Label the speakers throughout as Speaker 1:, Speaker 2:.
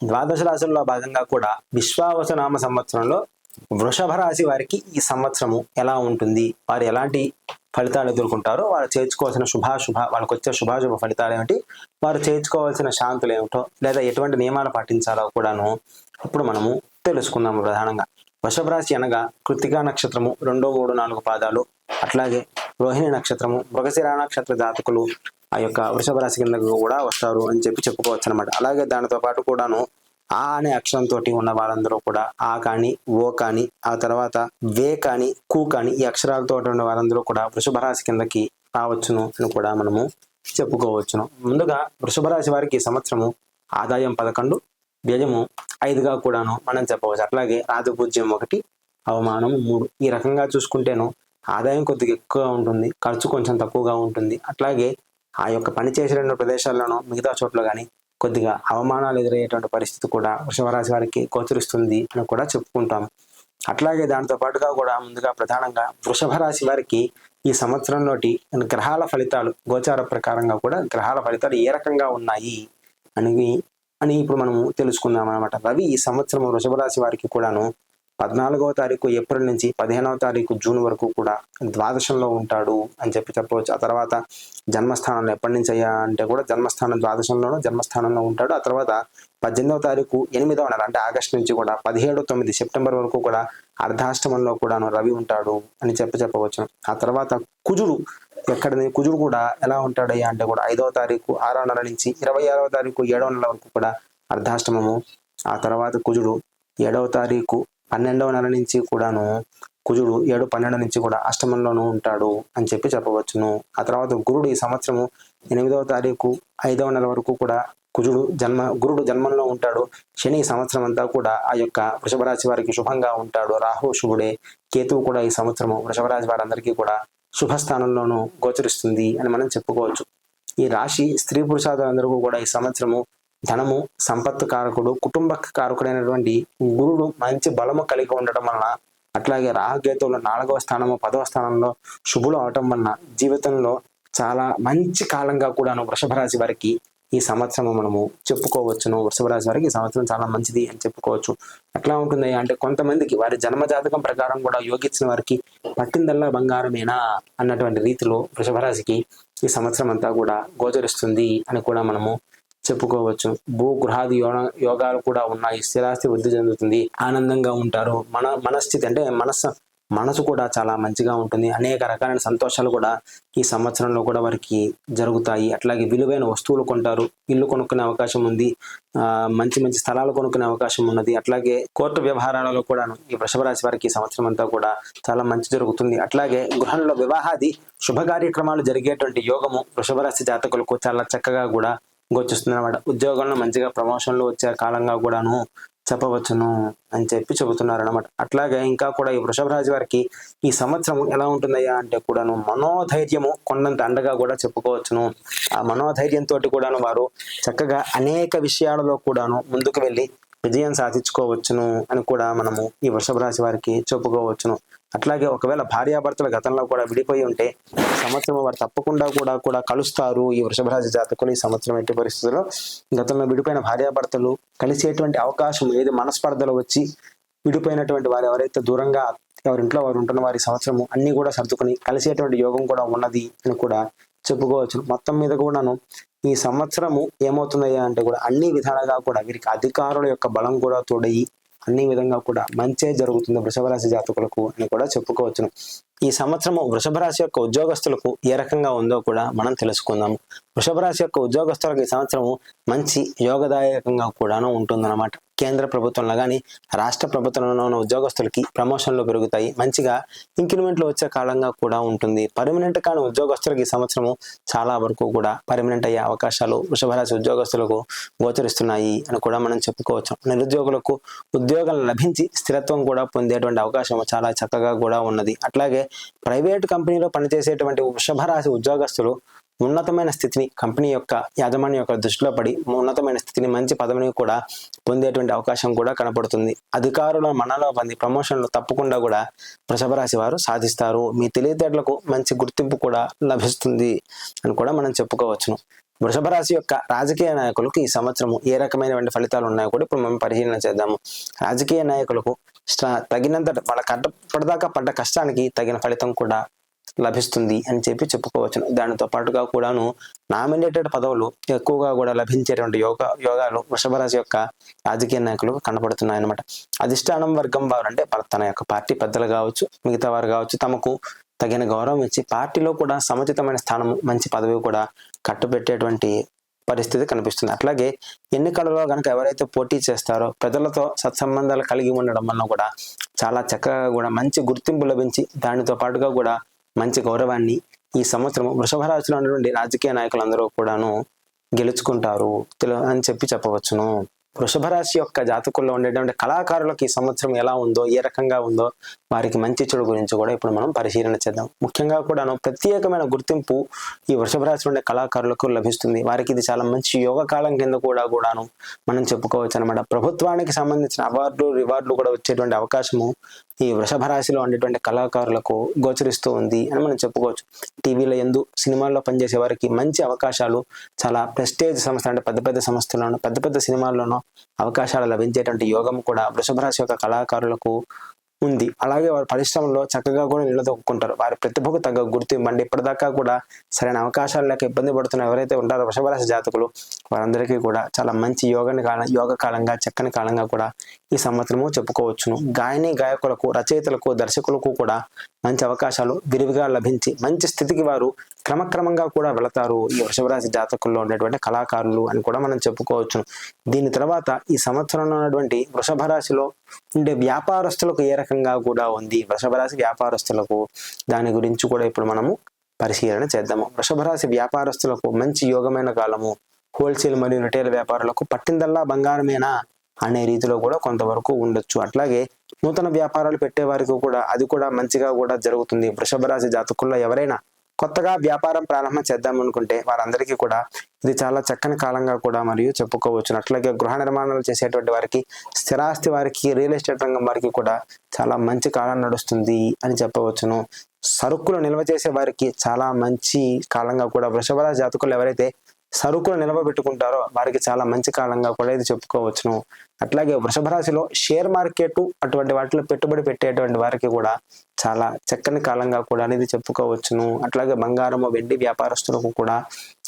Speaker 1: ద్వాదశ రాశుల్లో భాగంగా కూడా విశ్వావసనామ సంవత్సరంలో వృషభ రాశి వారికి ఈ సంవత్సరము ఎలా ఉంటుంది? వారు ఎలాంటి ఫలితాలు ఎదుర్కొంటారో వారు చేర్చుకోవాల్సిన శుభాశుభ వాళ్ళకి వచ్చే శుభాశుభ ఫలితాలు ఏమిటి? వారు చేర్చుకోవాల్సిన శాంతులు ఏమిటో లేదా ఎటువంటి నియమాలు పాటించాలో కూడాను ఇప్పుడు మనము తెలుసుకుందాము ప్రధానంగా. వృషభ రాశి అనగా కృతికా నక్షత్రము రెండో మూడు నాలుగు పాదాలు అట్లాగే రోహిణి నక్షత్రము మృగశిరా నక్షత్ర జాతకులు ఆ యొక్క వృషభ రాశి కిందకు కూడా వస్తారు అని చెప్పి చెప్పుకోవచ్చు అనమాట అలాగే దానితో పాటు కూడాను ఆ అనే అక్షరంతో ఉన్న వారందరూ కూడా ఆ కానీ ఓ కానీ ఆ తర్వాత వే కానీ కు కానీ ఈ అక్షరాలతో ఉన్న వారందరూ కూడా వృషభ రాశి కిందకి రావచ్చును అని కూడా మనము చెప్పుకోవచ్చును. ముందుగా వృషభ రాశి వారికి ఈ సంవత్సరము ఆదాయం పదకొండు వ్యయము ఐదుగా కూడాను మనం చెప్పవచ్చు. అట్లాగే రాజపూజ్యం ఒకటి అవమానం మూడు. ఈ రకంగా చూసుకుంటేను ఆదాయం కొద్దిగా ఎక్కువగా ఉంటుంది ఖర్చు కొంచెం తక్కువగా ఉంటుంది. అట్లాగే ఆ యొక్క పని చేసిన ప్రదేశాల్లోనూ మిగతా చోట్ల కానీ కొద్దిగా అవమానాలు ఎదురయ్యేటువంటి పరిస్థితి కూడా వృషభరాశి వారికి గోచరిస్తుంది అని కూడా చెప్పుకుంటాం. అట్లాగే దాంతో పాటుగా కూడా ముందుగా ప్రధానంగా వృషభ రాశి వారికి ఈ సంవత్సరంలోటి గ్రహాల ఫలితాలు గోచార ప్రకారంగా కూడా గ్రహాల ఫలితాలు ఏ రకంగా ఉన్నాయి అని అని ఇప్పుడు మనము తెలుసుకుందాం అనమాట రవి ఈ సంవత్సరం వృషభ రాశి వారికి కూడాను పద్నాలుగవ తారీఖు ఏప్రిల్ నుంచి పదిహేనవ తారీఖు జూన్ వరకు కూడా ద్వాదశంలో ఉంటాడు అని చెప్పి చెప్పవచ్చు. ఆ తర్వాత జన్మస్థానంలో ఎప్పటి నుంచి అయ్యా అంటే కూడా జన్మస్థానం ద్వాదశంలోనూ జన్మస్థానంలో ఉంటాడు. ఆ తర్వాత పద్దెనిమిదవ తారీఖు ఎనిమిదవ నెల అంటే ఆగస్టు నుంచి కూడా పదిహేడు తొమ్మిది సెప్టెంబర్ వరకు కూడా అర్ధాష్టమంలో కూడాను రవి ఉంటాడు అని చెప్పి చెప్పవచ్చు. ఆ తర్వాత కుజుడు ఎక్కడ కుజుడు కూడా ఎలా ఉంటాడయ్యా అంటే కూడా ఐదవ తారీఖు ఆరవ నెల నుంచి ఇరవై ఆరవ తారీఖు ఏడవ నెల వరకు కూడా అర్ధాష్టమము. ఆ తర్వాత కుజుడు ఏడవ తారీఖు పన్నెండవ నెల నుంచి కూడాను కుజుడు ఏడు పన్నెండు నుంచి కూడా అష్టమంలోనూ ఉంటాడు అని చెప్పి చెప్పవచ్చును. ఆ తర్వాత గురుడు ఈ సంవత్సరము ఎనిమిదవ తారీఖు ఐదవ నెల వరకు కూడా కుజుడు జన్మ గురుడు జన్మంలో ఉంటాడు. శని సంవత్సరం అంతా కూడా ఆ యొక్క వృషభ రాశి వారికి శుభంగా ఉంటాడు. రాహు శుభుడే. కేతువు కూడా ఈ సంవత్సరము వృషభ రాశి వారందరికీ కూడా శుభస్థానంలోనూ గోచరిస్తుంది అని మనం చెప్పుకోవచ్చు. ఈ రాశి స్త్రీ పురుషాదులందరికీ కూడా ఈ సంవత్సరము ధనము సంపత్తు కారకుడు కుటుంబ కారకుడైనటువంటి గురుడు మంచి బలము కలిగి ఉండటం వలన అట్లాగే రాహకేతువులు నాలుగవ స్థానము పదవ స్థానంలో శుభులు అవటం వలన జీవితంలో చాలా మంచి కాలంగా కూడాను వృషభ రాశి వారికి ఈ సంవత్సరం మనము చెప్పుకోవచ్చును. వృషభ రాశి వారికి ఈ సంవత్సరం చాలా మంచిది అని చెప్పుకోవచ్చు. ఎట్లా ఉంటుంది అంటే కొంతమందికి వారి జన్మ జాతకం ప్రకారం కూడా యోగించిన వారికి పట్టిందల్లా బంగారమేనా అన్నటువంటి రీతిలో వృషభ రాశికి ఈ సంవత్సరం అంతా కూడా గోచరిస్తుంది అని కూడా మనము చెప్పుకోవచ్చు. భూ గృహాది యోగ యోగాలు కూడా ఉన్నాయి. స్థిరాస్తి వృద్ధి చెందుతుంది. ఆనందంగా ఉంటారు. మన మనస్థితి అంటే మనస్సు మనసు కూడా చాలా మంచిగా ఉంటుంది. అనేక రకాలైన సంతోషాలు కూడా ఈ సంవత్సరంలో కూడా వారికి జరుగుతాయి. అట్లాగే విలువైన వస్తువులు కొంటారు. ఇల్లు కొనుక్కునే అవకాశం ఉంది. ఆ మంచి మంచి స్థలాలు కొనుక్కునే అవకాశం ఉన్నది. అట్లాగే కోర్టు వ్యవహారాలలో కూడా ఈ వృషభరాశి వారికి ఈ సంవత్సరం అంతా కూడా చాలా మంచి జరుగుతుంది. అట్లాగే గృహంలో వివాహాది శుభ కార్యక్రమాలు జరిగేటువంటి యోగము వృషభరాశి జాతకులకు చాలా చక్కగా కూడా గోచిస్తుంది అనమాట ఉద్యోగంలో మంచిగా ప్రమోషన్లు వచ్చే కాలంగా కూడాను చెప్పవచ్చును అని చెప్పి చెబుతున్నారు అనమాట అట్లాగే ఇంకా కూడా ఈ వృషభ రాశి వారికి ఈ సంవత్సరం ఎలా ఉంటుందయ్యా అంటే కూడాను మనోధైర్యము కొండంత అండగా కూడా చెప్పుకోవచ్చును. ఆ మనోధైర్యంతో కూడాను వారు చక్కగా అనేక విషయాలలో కూడాను ముందుకు వెళ్ళి విజయం సాధించుకోవచ్చును అని కూడా మనము ఈ వృషభ రాశి వారికి చెప్పుకోవచ్చును. అట్లాగే ఒకవేళ భార్యాభర్తలు గతంలో కూడా విడిపోయి ఉంటే సంవత్సరం వారు తప్పకుండా కూడా కూడా కలుస్తారు ఈ వృషభ రాశి జాతకులు ఈ సంవత్సరం ఎట్టి పరిస్థితుల్లో. గతంలో విడిపోయిన భార్యాభర్తలు కలిసేటువంటి అవకాశం ఏది మనస్పర్ధలు వచ్చి విడిపోయినటువంటి వారు ఎవరైతే దూరంగా ఎవరింట్లో వారు ఉంటున్న వారి సంవత్సరము అన్ని కూడా సర్దుకుని కలిసేటువంటి యోగం కూడా ఉన్నది అని కూడా చెప్పుకోవచ్చు మొత్తం మీద కూడాను ఈ సంవత్సరము ఏమవుతున్నాయా అంటే కూడా అన్ని విధాలుగా కూడా వీరికి అధికారుల యొక్క బలం కూడా తోడయి అన్ని విధంగా కూడా మంచే జరుగుతుంది వృషభ రాశి జాతకులకు అని కూడా చెప్పుకోవచ్చును. ఈ సంవత్సరము వృషభ రాశి యొక్క ఉద్యోగస్తులకు ఏ రకంగా ఉందో కూడా మనం తెలుసుకుందాం. వృషభ రాశి యొక్క ఉద్యోగస్తులకు ఈ సంవత్సరము మంచి యోగదాయకంగా కూడాను ఉంటుందన్నమాట. కేంద్ర ప్రభుత్వంలో కానీ రాష్ట్ర ప్రభుత్వంలో ఉన్న ఉద్యోగస్తులకి ప్రమోషన్లు పెరుగుతాయి. మంచిగా ఇంక్రిమెంట్లు వచ్చే కాలంగా కూడా ఉంటుంది. పర్మనెంట్ కాని ఉద్యోగస్తులకి ఈ సంవత్సరము చాలా వరకు కూడా పర్మనెంట్ అయ్యే అవకాశాలు వృషభరాశి ఉద్యోగస్తులకు గోచరిస్తున్నాయి అని కూడా మనం చెప్పుకోవచ్చు. నిరుద్యోగులకు ఉద్యోగం లభించి స్థిరత్వం కూడా పొందేటువంటి అవకాశం చాలా చక్కగా కూడా ఉన్నది. అట్లాగే ప్రైవేట్ కంపెనీలో పనిచేసేటువంటి వృషభరాశి ఉద్యోగస్తులు ఉన్నతమైన స్థితిని కంపెనీ యొక్క యాజమాన్యం యొక్క దృష్టిలో పడి ఉన్నతమైన స్థితిని మంచి పదవిని కూడా పొందేటువంటి అవకాశం కూడా కనపడుతుంది. అధికారుల మనలో పొంది ప్రమోషన్లు తప్పకుండా కూడా వృషభ రాశి వారు సాధిస్తారు. మీ తెలివితేటలకు మంచి గుర్తింపు కూడా లభిస్తుంది అని కూడా మనం చెప్పుకోవచ్చును. వృషభ రాశి యొక్క రాజకీయ నాయకులకు ఈ సంవత్సరం ఏ రకమైనటువంటి ఫలితాలు ఉన్నాయో కూడా ఇప్పుడు మనం పరిశీలన చేద్దాము. రాజకీయ నాయకులకు తగినంత వాళ్ళ కట్టపడదాకా పడ్డ కష్టానికి తగిన ఫలితం కూడా లభిస్తుంది అని చెప్పి చెప్పుకోవచ్చు. దానితో పాటుగా కూడాను నామినేటెడ్ పదవులు ఎక్కువగా కూడా లభించేటువంటి యోగ యోగాలు వృషభ రాశి యొక్క రాజకీయ నాయకులకు కనపడుతున్నాయి అనమాట అధిష్టానం వర్గం వారు అంటే తన యొక్క పార్టీ పెద్దలు కావచ్చు మిగతా వారు కావచ్చు తమకు తగిన గౌరవం ఇచ్చి పార్టీలో కూడా సముచితమైన స్థానం మంచి పదవి కూడా కట్టుబెట్టేటువంటి పరిస్థితి కనిపిస్తుంది. అట్లాగే ఎన్నికలలో కనుక ఎవరైతే పోటీ చేస్తారో ప్రజలతో సత్సంబంధాలు కలిగి ఉండడం వల్ల కూడా చాలా చక్కగా కూడా మంచి గుర్తింపు లభించి దానితో పాటుగా కూడా మంచి గౌరవాన్ని ఈ సంవత్సరం వృషభ రాశిలో ఉన్నటువంటి రాజకీయ నాయకులందరూ కూడాను గెలుచుకుంటారు. తెలు- అని చెప్పి చెప్పవచ్చును. వృషభ రాశి యొక్క జాతకుల్లో ఉండేటువంటి కళాకారులకు ఈ సంవత్సరం ఎలా ఉందో ఏ రకంగా ఉందో వారికి మంచి చెడు గురించి కూడా ఇప్పుడు మనం పరిశీలన చేద్దాం. ముఖ్యంగా కూడాను ప్రత్యేకమైన గుర్తింపు ఈ వృషభ రాశి ఉండే కళాకారులకు లభిస్తుంది. వారికి ఇది చాలా మంచి యోగ కాలం కింద కూడా కూడాను మనం చెప్పుకోవచ్చు అనమాట ప్రభుత్వానికి సంబంధించిన అవార్డులు రివార్డులు కూడా వచ్చేటువంటి అవకాశము ఈ వృషభ రాశిలో ఉండేటువంటి కళాకారులకు గోచరిస్తూ ఉంది అని మనం చెప్పుకోవచ్చు. టీవీలో ఎందు సినిమాల్లో పనిచేసే వారికి మంచి అవకాశాలు చాలా ప్రెస్టేజ్ సంస్థలు అంటే పెద్ద పెద్ద సంస్థల్లోనూ పెద్ద పెద్ద సినిమాల్లోనూ అవకాశాలు లభించేటువంటి యోగం కూడా వృషభ రాశి యొక్క కళాకారులకు ఉంది. అలాగే వారి పరిశ్రమలో చక్కగా కూడా నిలదొక్కుంటారు. వారి ప్రతిభకు తగ్గ గుర్తింపు అంటే ఇప్పటిదాకా కూడా సరైన అవకాశాలు లేక ఇబ్బంది పడుతున్న ఎవరైతే ఉంటారో వృషభరాశి జాతకులు వారందరికీ కూడా చాలా మంచి యోగని కాలం యోగ కాలంగా చక్కని కాలంగా కూడా ఈ సంవత్సరము చెప్పుకోవచ్చును. గాయని గాయకులకు రచయితలకు దర్శకులకు కూడా మంచి అవకాశాలు విరివిగా లభించి మంచి స్థితికి వారు క్రమక్రమంగా కూడా వెళతారు. ఈ వృషభరాశి జాతకుల్లో ఉండేటువంటి కళాకారులు అని కూడా మనం చెప్పుకోవచ్చును. దీని తర్వాత ఈ సంవత్సరంలో ఉన్నటువంటి వృషభ రాశిలో ఉండే వ్యాపారస్తులకు ఏ రకంగా కూడా ఉంది? వృషభ రాశి వ్యాపారస్తులకు దాని గురించి కూడా ఇప్పుడు మనము పరిశీలన చేద్దాము. వృషభ రాశి వ్యాపారస్తులకు మంచి యోగమైన కాలము హోల్సేల్ మరియు రిటైల్ వ్యాపారులకు పట్టిందల్లా బంగారమేనా అనే రీతిలో కూడా కొంతవరకు ఉండొచ్చు. అట్లాగే నూతన వ్యాపారాలు పెట్టే వారికి కూడా అది కూడా మంచిగా కూడా జరుగుతుంది. వృషభ రాశి జాతకుల్లో ఎవరైనా కొత్తగా వ్యాపారం ప్రారంభం చేద్దాం అనుకుంటే వారందరికీ కూడా ఇది చాలా చక్కని కాలంగా కూడా మరియు చెప్పుకోవచ్చు. అట్లాగే గృహ నిర్మాణాలు చేసేటువంటి వారికి స్థిరాస్తి వారికి రియల్ ఎస్టేట్ రంగం వారికి కూడా చాలా మంచి కాలం నడుస్తుంది అని చెప్పవచ్చును. సరుకులు నిల్వ చేసే వారికి చాలా మంచి కాలంగా కూడా వృషభ జాతకులు ఎవరైతే సరుకులు నిలవబెట్టుకుంటారో వారికి చాలా మంచి కాలంగా కూడా ఇది చెప్పుకోవచ్చును. అట్లాగే వృషభ రాశిలో షేర్ మార్కెట్ అటువంటి వాటిలో పెట్టుబడి పెట్టేటువంటి వారికి కూడా చాలా చక్కని కాలంగా కూడా అనేది చెప్పుకోవచ్చును. అట్లాగే బంగారము వెండి వ్యాపారస్తులకు కూడా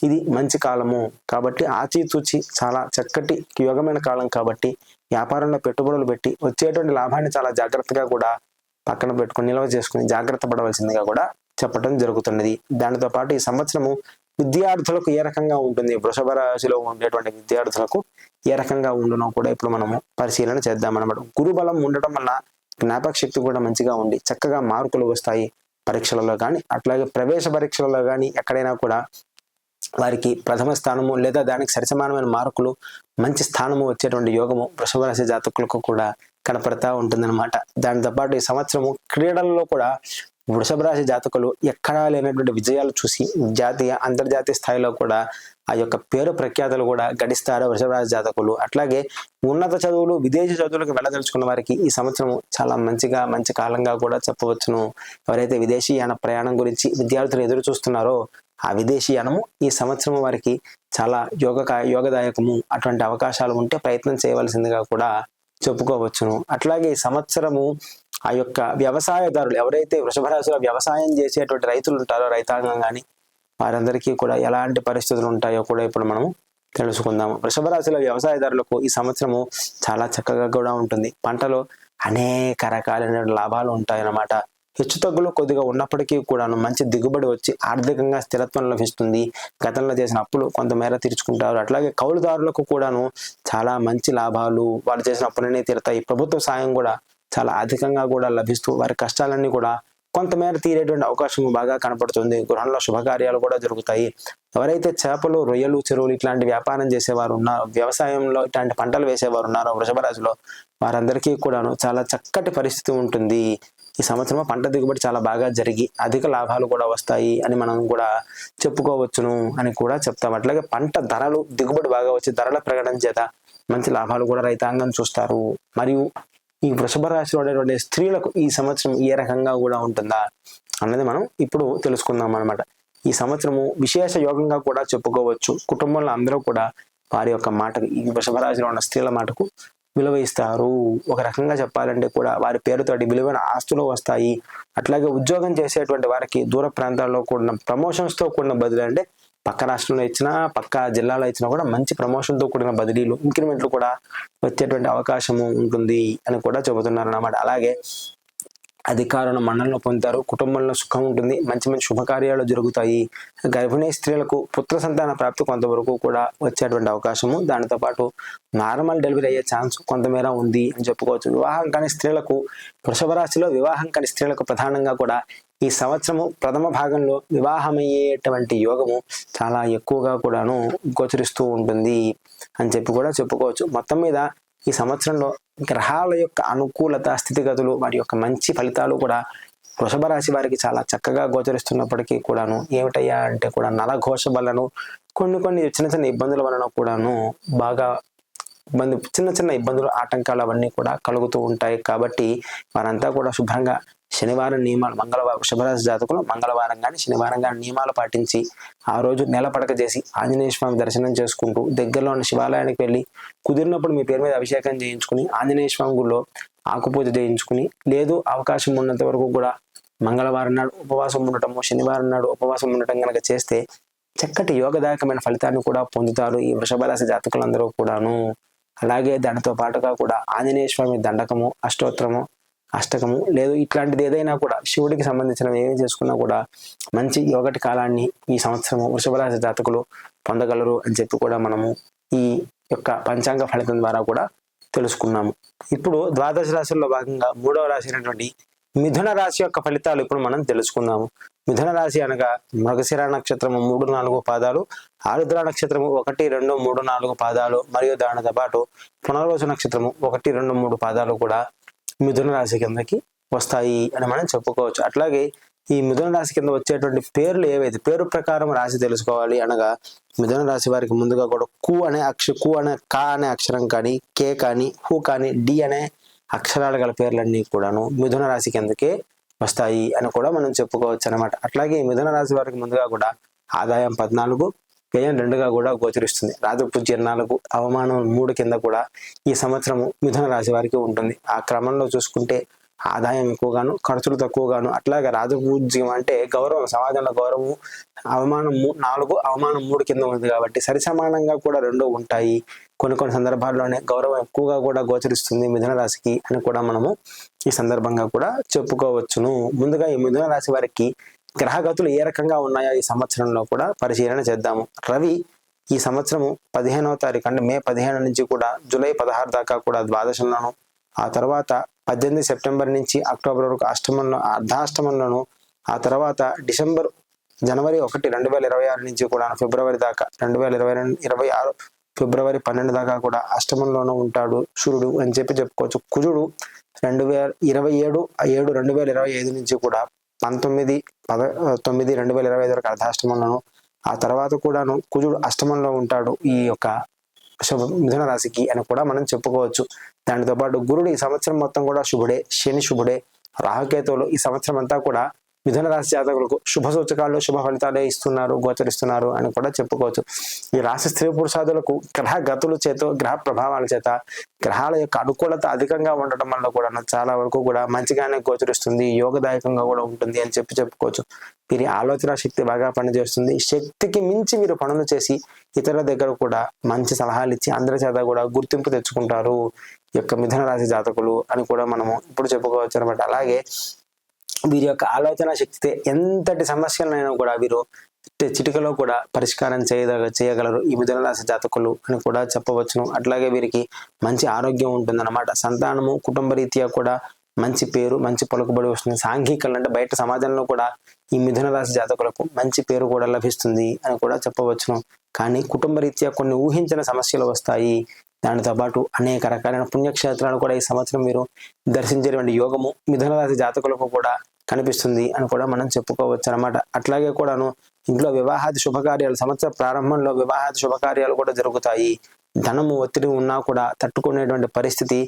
Speaker 1: ఇది మంచి కాలము. కాబట్టి ఆచితూచి చాలా చక్కటి యోగమైన కాలం కాబట్టి వ్యాపారంలో పెట్టుబడులు పెట్టి వచ్చేటువంటి లాభాన్ని చాలా జాగ్రత్తగా కూడా పక్కన పెట్టుకుని నిల్వ చేసుకుని జాగ్రత్త పడవలసిందిగా కూడా చెప్పడం జరుగుతున్నది. దానితో పాటు ఈ సంవత్సరము విద్యార్థులకు ఏ రకంగా ఉంటుంది? వృషభ రాశిలో ఉండేటువంటి విద్యార్థులకు ఏ రకంగా ఉండునో కూడా ఇప్పుడు మనము పరిశీలన చేద్దాం అనమాట గురుబలం ఉండటం వల్ల జ్ఞాపక శక్తి కూడా మంచిగా ఉండి చక్కగా మార్కులు వస్తాయి పరీక్షలలో కానీ అట్లాగే ప్రవేశ పరీక్షలలో కానీ ఎక్కడైనా కూడా వారికి ప్రథమ స్థానము లేదా దానికి సరిసమానమైన మార్కులు మంచి స్థానము వచ్చేటువంటి యోగము వృషభ రాశి జాతకులకు కూడా కనపడతా ఉంటుందన్నమాట. దానితో పాటు ఈ సంవత్సరము క్రీడలలో కూడా వృషభ రాశి జాతకులు ఎక్కడా లేనటువంటి విజయాలు చూసి జాతీయ అంతర్జాతీయ స్థాయిలో కూడా ఆ యొక్క పేరు ప్రఖ్యాతలు కూడా గడిస్తారు వృషభ రాశి జాతకులు? అట్లాగే ఉన్నత చదువులు విదేశీ చదువులకు వెళ్ళదలుచుకున్న వారికి ఈ సంవత్సరం చాలా మంచిగా మంచి కాలంగా కూడా చెప్పవచ్చును. ఎవరైతే విదేశీయాన ప్రయాణం గురించి విద్యార్థులు ఎదురు చూస్తున్నారో ఆ విదేశీయానము ఈ సంవత్సరం వారికి చాలా యోగ యోగదాయకము అటువంటి అవకాశాలు ఉంటే ప్రయత్నం చేయవలసిందిగా కూడా చెప్పుకోవచ్చును. అట్లాగే ఈ సంవత్సరము ఆ యొక్క వ్యవసాయదారులు ఎవరైతే వృషభరాశిలో వ్యవసాయం చేసేటువంటి రైతులు ఉంటారో రైతాంగం కానీ వారందరికీ కూడా ఎలాంటి పరిస్థితులు ఉంటాయో కూడా ఇప్పుడు మనము తెలుసుకుందాము వృషభ రాశిలో వ్యవసాయదారులకు ఈ సంవత్సరము చాలా చక్కగా కూడా ఉంటుంది. పంటలో అనేక రకాలైన లాభాలు ఉంటాయన్నమాట. హెచ్చు తగ్గులు కొద్దిగా ఉన్నప్పటికీ కూడాను మంచి దిగుబడి వచ్చి ఆర్థికంగా స్థిరత్వం లభిస్తుంది. గతంలో చేసిన అప్పులు కొంతమేర తీర్చుకుంటారు. అట్లాగే కౌలుదారులకు కూడాను చాలా మంచి లాభాలు వాళ్ళు చేసిన అప్పులనే తీరుతాయి. ప్రభుత్వ సాయం కూడా చాలా అధికంగా కూడా లభిస్తూ వారి కష్టాలన్నీ కూడా కొంతమేర తీరేటువంటి అవకాశం బాగా కనపడుతుంది. గృహంలో శుభకార్యాలు కూడా జరుగుతాయి. ఎవరైతే చేపలు రొయ్యలు చెరువులు ఇట్లాంటి వ్యాపారం చేసేవారు ఉన్నారో వ్యవసాయంలో ఇట్లాంటి పంటలు వేసేవారు ఉన్నారో వృషభ రాశిలో వారందరికీ కూడాను చాలా చక్కటి పరిస్థితి ఉంటుంది. ఈ సంవత్సరం పంట దిగుబడి చాలా బాగా జరిగి అధిక లాభాలు కూడా వస్తాయి అని మనం కూడా చెప్పుకోవచ్చును అని కూడా చెప్తాం. అట్లాగే పంట ధరలు దిగుబడి బాగా వచ్చి ధరల ప్రకటన చేత మంచి లాభాలు కూడా రైతాంగం చూస్తారు. మరియు ఈ వృషభ రాశిలో ఉండేటువంటి స్త్రీలకు ఈ సంవత్సరం ఏ రకంగా కూడా ఉంటుందా అన్నది మనం ఇప్పుడు తెలుసుకుందాం అనమాట ఈ సంవత్సరము విశేష యోగంగా కూడా చెప్పుకోవచ్చు. కుటుంబంలో అందరూ కూడా వారి యొక్క మాటకు ఈ వృషభ రాశిలో ఉన్న స్త్రీల మాటకు విలువ ఇస్తారు ఒక రకంగా చెప్పాలంటే కూడా వారి పేరుతోటి విలువైన ఆస్తులు వస్తాయి. అట్లాగే ఉద్యోగం చేసేటువంటి వారికి దూర ప్రాంతాల్లో కూడిన ప్రమోషన్స్తో కూడిన బదులు అంటే పక్క రాష్ట్రంలో ఇచ్చినా పక్క జిల్లాలో ఇచ్చినా కూడా మంచి ప్రమోషన్తో కూడిన బదిలీలు ఇంక్రిమెంట్లు కూడా వచ్చేటువంటి అవకాశము ఉంటుంది అని కూడా చెబుతున్నారు అన్నమాట అలాగే అధికారులను మండలంలో పొందుతారు కుటుంబంలో సుఖం ఉంటుంది మంచి మంచి శుభకార్యాలు జరుగుతాయి. గర్భిణీ స్త్రీలకు పుత్ర సంతాన ప్రాప్తి కొంతవరకు కూడా వచ్చేటువంటి అవకాశము. దానితో పాటు నార్మల్ డెలివరీ అయ్యే ఛాన్స్ కొంతమేర ఉంది అని చెప్పుకోవచ్చు. వివాహం కాని స్త్రీలకు వృషభ రాశిలో వివాహం కాని స్త్రీలకు ప్రధానంగా కూడా ఈ సంవత్సరము ప్రథమ భాగంలో వివాహమయ్యేటువంటి యోగము చాలా ఎక్కువగా కూడాను గోచరిస్తూ ఉంటుంది అని చెప్పి కూడా చెప్పుకోవచ్చు. మొత్తం మీద ఈ సంవత్సరంలో గ్రహాల యొక్క అనుకూలత స్థితిగతులు వారి యొక్క మంచి ఫలితాలు కూడా వృషభ రాశి వారికి చాలా చక్కగా గోచరిస్తున్నప్పటికీ కూడాను ఏమిటయ్యా అంటే కూడా నలఘోష వలన కొన్ని కొన్ని చిన్న చిన్న ఇబ్బందుల వలన కూడాను బాగా ఇబ్బంది చిన్న చిన్న ఇబ్బందులు ఆటంకాలు అవన్నీ కూడా కలుగుతూ ఉంటాయి. కాబట్టి వారంతా కూడా శుభ్రంగా శనివారం నియమాలు మంగళవారం శుభరాశి జాతకులు మంగళవారం కానీ శనివారం కానీ నియమాలు పాటించి ఆ రోజు నెల పడక చేసి ఆంజనేయ స్వామి దర్శనం చేసుకుంటూ దగ్గరలో ఉన్న శివాలయానికి వెళ్ళి కుదిరినప్పుడు మీ పేరు మీద అభిషేకం చేయించుకుని ఆంజనేయ స్వామి గుడిలో ఆకుపూజ చేయించుకుని లేదు అవకాశం ఉన్నంత వరకు కూడా మంగళవారం నాడు ఉపవాసం ఉండటము శనివారం నాడు ఉపవాసం ఉండటం కనుక చేస్తే చక్కటి యోగదాయకమైన ఫలితాన్ని కూడా పొందుతారు ఈ వృషభ రాశి జాతకులందరూ కూడాను. అలాగే దానితో పాటుగా కూడా ఆంజనేయ స్వామి దండకము అష్టోత్తరము అష్టకము. లేదు ఇట్లాంటిది ఏదైనా కూడా శివుడికి సంబంధించినవి ఏమి చేసుకున్నా కూడా మంచి యోగటి కాలాన్ని ఈ సంవత్సరము వృషభరాశి జాతకులు పొందగలరు అని చెప్పి కూడా మనము ఈ యొక్క పంచాంగ ఫలితం ద్వారా కూడా తెలుసుకున్నాము. ఇప్పుడు ద్వాదశ రాశుల్లో భాగంగా మూడవ రాశి అయినటువంటి మిథున రాశి యొక్క ఫలితాలు ఇప్పుడు మనం తెలుసుకుందాము మిథున రాశి అనగా మృగశిర నక్షత్రము మూడు నాలుగు పాదాలు ఆరుద్ర నక్షత్రము ఒకటి రెండు మూడు నాలుగు పాదాలు మరియు దానితో పాటు పునర్వసు నక్షత్రము ఒకటి రెండు మూడు పాదాలు కూడా మిథున రాశి కిందకి వస్తాయి అని మనం చెప్పుకోవచ్చు. అట్లాగే ఈ మిథున రాశి కింద వచ్చేటువంటి పేర్లు ఏవైతే పేరు ప్రకారం రాశి తెలుసుకోవాలి అనగా మిథున రాశి వారికి ముందుగా కూడా కు అనే అక్ష కు అనే కా అనే అక్షరం కానీ కే కానీ హు కానీ డి అనే అక్షరాలు గల పేర్లన్నీ కూడాను మిథున రాశి కిందకే వస్తాయి అని కూడా మనం చెప్పుకోవచ్చు అనమాట. అట్లాగే ఈ మిథున రాశి వారికి ముందుగా కూడా ఆదాయం పద్నాలుగు వ్యయం రెండుగా కూడా గోచరిస్తుంది. రాజపు జీర్ణాలకు అవమానం మూడు కింద కూడా ఈ సంవత్సరము మిథున రాశి వారికి ఉంటుంది. ఆ క్రమంలో చూసుకుంటే ఆదాయం ఎక్కువగాను ఖర్చులు తక్కువగాను అట్లాగే రాజపూజ్యం అంటే గౌరవం సమాజంలో గౌరవం అవమానం నాలుగు అవమానం మూడు కింద ఉంది కాబట్టి సరి సమానంగా కూడా రెండు ఉంటాయి. కొన్ని కొన్ని సందర్భాల్లోనే గౌరవం ఎక్కువగా కూడా గోచరిస్తుంది మిథున రాశికి అని కూడా మనము ఈ సందర్భంగా కూడా చెప్పుకోవచ్చును. ముందుగా ఈ మిథున రాశి వారికి గ్రహగతులు ఏ రకంగా ఉన్నాయో ఈ సంవత్సరంలో కూడా పరిశీలన చేద్దాము. రవి ఈ సంవత్సరము పదిహేనవ తారీఖు అంటే మే పదిహేను నుంచి కూడా జూలై పదహారు దాకా కూడా ద్వాదశంలోను ఆ తర్వాత పద్దెనిమిది సెప్టెంబర్ నుంచి అక్టోబర్ వరకు అష్టమంలో అర్ధాష్టమంలోను ఆ తర్వాత డిసెంబర్ జనవరి ఒకటి రెండు వేల ఇరవై ఆరు నుంచి కూడా ఫిబ్రవరి దాకా రెండు వేల ఇరవై రెండు ఇరవై ఆరు ఫిబ్రవరి పన్నెండు దాకా కూడా అష్టమంలోనూ ఉంటాడు సూర్యుడు అని చెప్పి చెప్పుకోవచ్చు. కుజుడు రెండు వేల ఇరవై ఏడు ఏడు రెండు వేల ఇరవై ఐదు నుంచి కూడా పంతొమ్మిది పద తొమ్మిది రెండు వేల ఇరవై ఐదు వరకు అర్ధాష్టమంలోను ఆ తర్వాత కూడాను కుజుడు అష్టమంలో ఉంటాడు ఈ యొక్క శుభ మిథున రాశికి అని కూడా మనం చెప్పుకోవచ్చు. దానితో పాటు గురుడు ఈ సంవత్సరం మొత్తం కూడా శుభుడే శని శుభుడే రాహుకేతువులు ఈ సంవత్సరం అంతా కూడా మిథున రాశి జాతకులకు శుభ సూచకాలు శుభ ఫలితాలే ఇస్తున్నారు గోచరిస్తున్నారు అని కూడా చెప్పుకోవచ్చు. ఈ రాశి స్త్రీ పురుషాదులకు గ్రహ గతుల చేత గ్రహ ప్రభావాల చేత గ్రహాల యొక్క అనుకూలత అధికంగా ఉండటం వల్ల కూడా చాలా వరకు కూడా మంచిగానే గోచరిస్తుంది యోగదాయకంగా కూడా ఉంటుంది అని చెప్పి చెప్పుకోవచ్చు. వీరి ఆలోచన శక్తి బాగా పనిచేస్తుంది. శక్తికి మించి వీరు పనులు చేసి ఇతరుల దగ్గర కూడా మంచి సలహాలు ఇచ్చి అందరి చేత కూడా గుర్తింపు తెచ్చుకుంటారు. ఈ యొక్క మిథున రాశి జాతకులు అని కూడా మనము ఇప్పుడు చెప్పుకోవచ్చు అనమాట అలాగే వీరి యొక్క ఆలోచన శక్తితే ఎంతటి సమస్యలైనా కూడా వీరు చిటికలో కూడా పరిష్కారం చేయద చేయగలరు. ఈ మిథునరాశి జాతకులు అని కూడా చెప్పవచ్చును. అట్లాగే వీరికి మంచి ఆరోగ్యం ఉంటుందన్నమాట. సంతానము కుటుంబ రీత్యా కూడా మంచి పేరు మంచి పలుకుబడి వస్తుంది. సాంఘికలు అంటే బయట సమాజంలో కూడా ఈ మిథున రాశి జాతకులకు మంచి పేరు కూడా లభిస్తుంది అని కూడా చెప్పవచ్చును. కానీ కుటుంబ రీత్యా కొన్ని ఊహించిన సమస్యలు వస్తాయి. దానితో పాటు అనేక రకాలైన పుణ్యక్షేత్రాలు కూడా ఈ సంవత్సరం మీరు దర్శించేటువంటి యోగము మిథున రాశి జాతకులకు కూడా కనిపిస్తుంది అని కూడా మనం చెప్పుకోవచ్చు అనమాట అట్లాగే కూడాను ఇంట్లో వివాహాది శుభకార్యాలు సంవత్సర ప్రారంభంలో వివాహాది శుభకార్యాలు కూడా జరుగుతాయి. ధనము ఒత్తిడి ఉన్నా కూడా తట్టుకునేటువంటి పరిస్థితి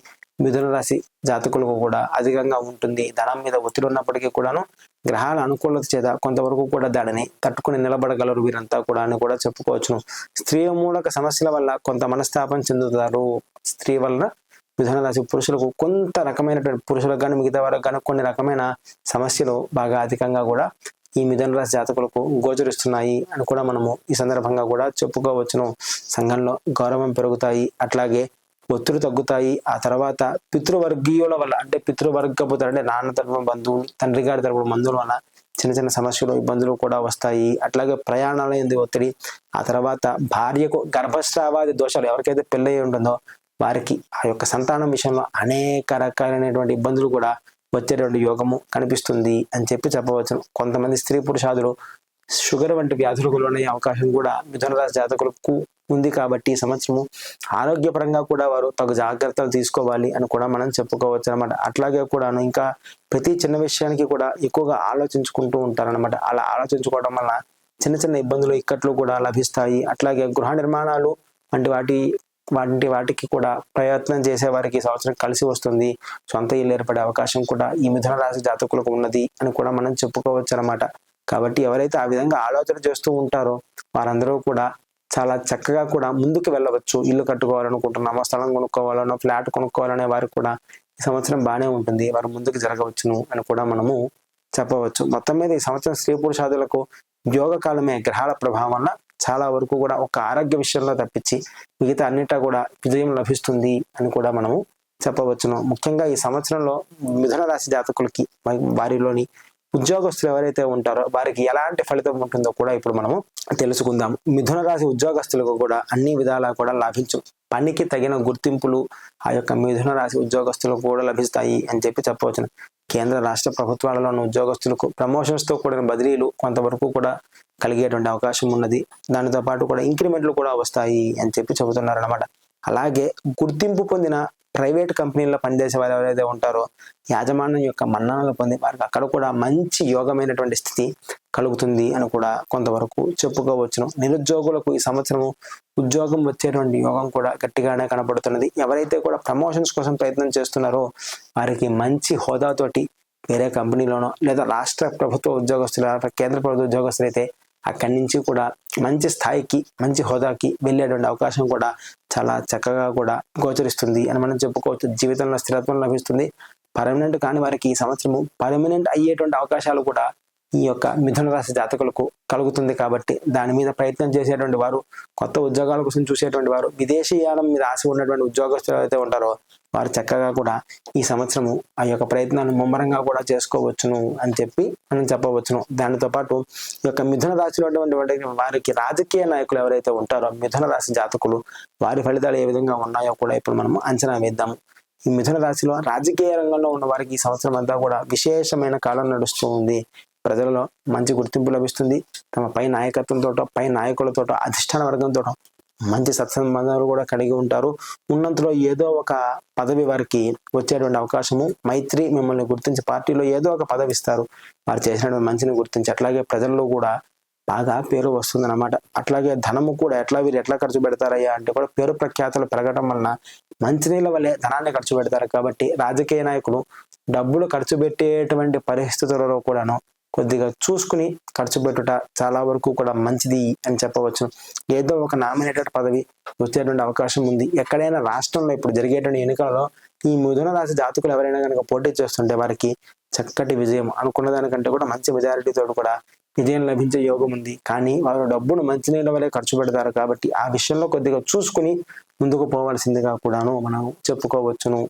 Speaker 1: మిథున రాశి జాతకులకు కూడా అధికంగా ఉంటుంది. ధనం మీద ఒత్తిడి ఉన్నప్పటికీ కూడాను గ్రహాల అనుకూలత చేత కొంతవరకు కూడా దాడిని తట్టుకుని నిలబడగలరు వీరంతా కూడా అని కూడా చెప్పుకోవచ్చును. స్త్రీ మూలక సమస్యల వల్ల కొంత మనస్తాపం చెందుతారు. స్త్రీ వల్ల మిథున రాశి పురుషులకు కొంత రకమైనటువంటి పురుషులకు కానీ మిగతా వారికి కానీ కొన్ని రకమైన సమస్యలు బాగా అధికంగా కూడా ఈ మిథున రాశి జాతకులకు గోచరిస్తున్నాయి అని కూడా మనము ఈ సందర్భంగా కూడా చెప్పుకోవచ్చును. సంఘంలో గౌరవం పెరుగుతాయి. అట్లాగే ఒత్తిడి తగ్గుతాయి. ఆ తర్వాత పితృవర్గీయుల వల్ల అంటే పితృవర్గపు అంటే నాన్న తరపున బంధువులు తండ్రి గారి తరపున బంధువుల వల్ల చిన్న చిన్న సమస్యలు ఇబ్బందులు కూడా వస్తాయి. అట్లాగే ప్రయాణాల ఎందు ఒత్తిడి? ఆ తర్వాత భార్యకు గర్భస్రావాది దోషాలు ఎవరికైతే పెళ్ళయి ఉంటుందో వారికి ఆ యొక్క సంతానం విషయంలో అనేక రకాలైనటువంటి ఇబ్బందులు కూడా వచ్చేటువంటి యోగము కనిపిస్తుంది అని చెప్పి చెప్పవచ్చు. కొంతమంది స్త్రీ పురుషాదులు షుగర్ వంటి వ్యాధులకు లోనయ్యే అవకాశం కూడా మిథున రాశి జాతకులకు ఉంది కాబట్టి ఈ సంవత్సరము ఆరోగ్యపరంగా కూడా వారు తగు జాగ్రత్తలు తీసుకోవాలి అని కూడా మనం చెప్పుకోవచ్చు అనమాట అట్లాగే కూడాను ఇంకా ప్రతి చిన్న విషయానికి కూడా ఎక్కువగా ఆలోచించుకుంటూ ఉంటారనమాట అలా ఆలోచించుకోవడం వల్ల చిన్న చిన్న ఇబ్బందులు ఇక్కట్లు కూడా లభిస్తాయి. అట్లాగే గృహ నిర్మాణాలు వంటి వాటి వంటి వాటికి కూడా ప్రయత్నం చేసే వారికి సంవత్సరం కలిసి వస్తుంది. సొంత ఇల్లు ఏర్పడే అవకాశం కూడా ఈ మిథున రాశి జాతకులకు ఉన్నది అని కూడా మనం చెప్పుకోవచ్చు అనమాట కాబట్టి ఎవరైతే ఆ విధంగా ఆలోచన చేస్తూ ఉంటారో వారందరూ కూడా చాలా చక్కగా కూడా ముందుకు వెళ్ళవచ్చు. ఇల్లు కట్టుకోవాలనుకుంటున్నామో స్థలం కొనుక్కోవాలనో ఫ్లాట్ కొనుక్కోవాలనే వారికి కూడా ఈ సంవత్సరం బాగానే ఉంటుంది. వారు ముందుకు జరగవచ్చును అని కూడా మనము చెప్పవచ్చు. మొత్తం మీద ఈ సంవత్సరం స్త్రీ పురుషాదులకు యోగ కాలమే గ్రహాల ప్రభావం వల్ల చాలా వరకు కూడా ఒక ఆరోగ్య విషయంలో తప్పించి మిగతా అన్నిటా కూడా విజయం లభిస్తుంది అని కూడా మనము చెప్పవచ్చును. ముఖ్యంగా ఈ సంవత్సరంలో మిథున రాశి జాతకులకి వారిలోని ఉద్యోగస్తులు ఎవరైతే ఉంటారో వారికి ఎలాంటి ఫలితం ఉంటుందో కూడా ఇప్పుడు మనము తెలుసుకుందాం. మిథున రాశి ఉద్యోగస్తులకు కూడా అన్ని విధాలా కూడా లాభించు పనికి తగిన గుర్తింపులు ఆ యొక్క మిథున రాశి ఉద్యోగస్తులకు కూడా లభిస్తాయి అని చెప్పి చెప్పవచ్చును. కేంద్ర రాష్ట్ర ప్రభుత్వాలలో ఉన్న ఉద్యోగస్తులకు ప్రమోషన్స్తో కూడిన బదిలీలు కొంతవరకు కూడా కలిగేటువంటి అవకాశం ఉన్నది. దానితో పాటు కూడా ఇంక్రిమెంట్లు కూడా వస్తాయి అని చెప్పి చెబుతున్నారు అనమాట అలాగే గుర్తింపు పొందిన ప్రైవేట్ కంపెనీల్లో పనిచేసే వారు ఎవరైతే ఉంటారో యాజమాన్యం యొక్క మన్ననలు పొంది వారికి అక్కడ కూడా మంచి యోగమైనటువంటి స్థితి కలుగుతుంది అని కూడా కొంతవరకు చెప్పుకోవచ్చును. నిరుద్యోగులకు ఈ సంవత్సరము ఉద్యోగం వచ్చేటువంటి యోగం కూడా గట్టిగానే కనబడుతున్నది ఎవరైతే కూడా ప్రమోషన్స్ కోసం ప్రయత్నం చేస్తున్నారో వారికి మంచి హోదాతోటి వేరే కంపెనీలోనో లేదా రాష్ట్ర ప్రభుత్వ ఉద్యోగస్తులు కేంద్ర ప్రభుత్వ ఉద్యోగస్తులు అయితే అక్కడి నుంచి కూడా మంచి స్థాయికి మంచి హోదాకి వెళ్ళేటువంటి అవకాశం కూడా చాలా చక్కగా కూడా గోచరిస్తుంది అని మనం చెప్పుకోవచ్చు. జీవితంలో స్థిరత్వం లభిస్తుంది. పర్మనెంట్ కాని వారికి ఈ సంవత్సరము పర్మనెంట్ అయ్యేటువంటి అవకాశాలు కూడా ఈ యొక్క మిథున రాశి జాతకులకు కలుగుతుంది కాబట్టి దాని మీద ప్రయత్నం చేసేటువంటి వారు కొత్త ఉద్యోగాల కోసం చూసేటువంటి వారు విదేశీయాల మీద ఆశ ఉన్నటువంటి ఉద్యోగస్తులు అయితే ఉంటారో వారు చక్కగా కూడా ఈ సంవత్సరము ఆ యొక్క ప్రయత్నాన్ని ముమ్మరంగా కూడా చేసుకోవచ్చును అని చెప్పి మనం చెప్పవచ్చును. దానితో పాటు ఈ యొక్క మిథున రాశిలో ఉన్నటువంటి వారికి రాజకీయ నాయకులు ఎవరైతే ఉంటారో మిథున రాశి జాతకులు వారి ఫలితాలు ఏ విధంగా ఉన్నాయో కూడా ఇప్పుడు మనం అంచనా వేద్దాము ఈ మిథున రాశిలో రాజకీయ రంగంలో ఉన్న వారికి ఈ సంవత్సరం అంతా కూడా విశేషమైన కాలం నడుస్తూ ఉంది. ప్రజలలో మంచి గుర్తింపు లభిస్తుంది. తమ పై నాయకత్వంతో పై నాయకులతో అధిష్టాన వర్గంతో మంచి సత్సంబంధాలు కూడా కలిగి ఉంటారు. ఉన్నంతలో ఏదో ఒక పదవి వారికి వచ్చేటువంటి అవకాశము. మైత్రి మిమ్మల్ని గుర్తించి పార్టీలో ఏదో ఒక పదవి ఇస్తారు. వారు చేసినటువంటి మంచిని గుర్తించి అట్లాగే ప్రజల్లో కూడా బాగా పేరు వస్తుంది అనమాట అట్లాగే ధనము కూడా ఎట్లా వీరు ఎట్లా ఖర్చు పెడతారయ్యా అంటే కూడా పేరు ప్రఖ్యాతలు పెరగడం వలన మంచినీళ్ళ వల్లే ధనాన్ని ఖర్చు పెడతారు కాబట్టి రాజకీయ నాయకులు డబ్బులు ఖర్చు పెట్టేటువంటి పరిస్థితులలో కూడాను కొద్దిగా చూసుకుని ఖర్చు పెట్టుట చాలా వరకు కూడా మంచిది అని చెప్పవచ్చు. ఏదో ఒక నామినేటెడ్ పదవి వచ్చేటువంటి అవకాశం ఉంది. ఎక్కడైనా రాష్ట్రంలో ఇప్పుడు జరిగేటువంటి ఎన్నికలలో ఈ మిథున రాశి జాతకులు ఎవరైనా కనుక పోటీ చేస్తుంటే వారికి చక్కటి విజయం అనుకున్న దానికంటే కూడా మంచి మెజారిటీతో కూడా విజయం లభించే యోగం ఉంది. కానీ వారు డబ్బును మంచినీళ్ళ వలె ఖర్చు పెడతారు కాబట్టి ఆ విషయంలో కొద్దిగా చూసుకుని ముందుకు పోవాల్సిందిగా కూడాను మనం చెప్పుకోవచ్చును.